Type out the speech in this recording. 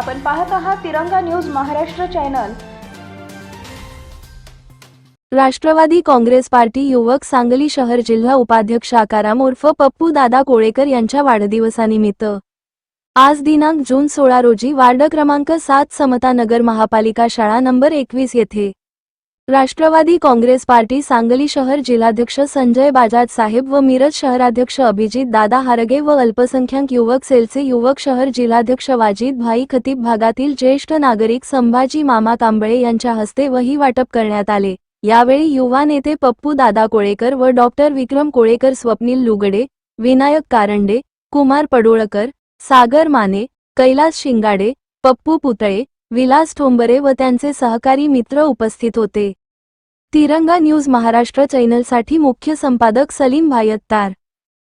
पाहत आहात Tiranga news Maharashtra channel. Rashtrawadi Congress party युवक सांगली शहर जिल्हा उपाध्यक्ष आकाराम उर्फ पप्पू दादा कोळेकर यांच्या वाढदिवसानिमित्त. आज दिनांक जून सोळा रोजी वार्ड क्रमांक सात समता नगर महापालिका शाळा नंबर एकवीस येथे. राष्ट्रवादी काँग्रेस पार्टी सांगली शहर जिल्हाध्यक्ष संजय बाजाज साहेब व मिरज शहराध्यक्ष अभिजित दादा हारगे व अल्पसंख्याक युवक सेलचे युवक शहर जिल्हाध्यक्ष वाजिद भाई खतीब भागातील ज्येष्ठ नागरिक संभाजी मामा कांबळे यांच्या हस्ते वही वाटप करण्यात आले. यावेळी युवा नेते पप्पू दादा कोळेकर व डॉक्टर विक्रम कोळेकर स्वप्नील लुगडे विनायक कारंडे कुमार पडोळकर सागर माने कैलास शिंगाडे पप्पू पुतळे विलास ठोंबरे व त्यांचे सहकारी मित्र उपस्थित होते. तिरंगा न्यूज महाराष्ट्र चॅनलसाठी मुख्य संपादक सलीम भायत्तार.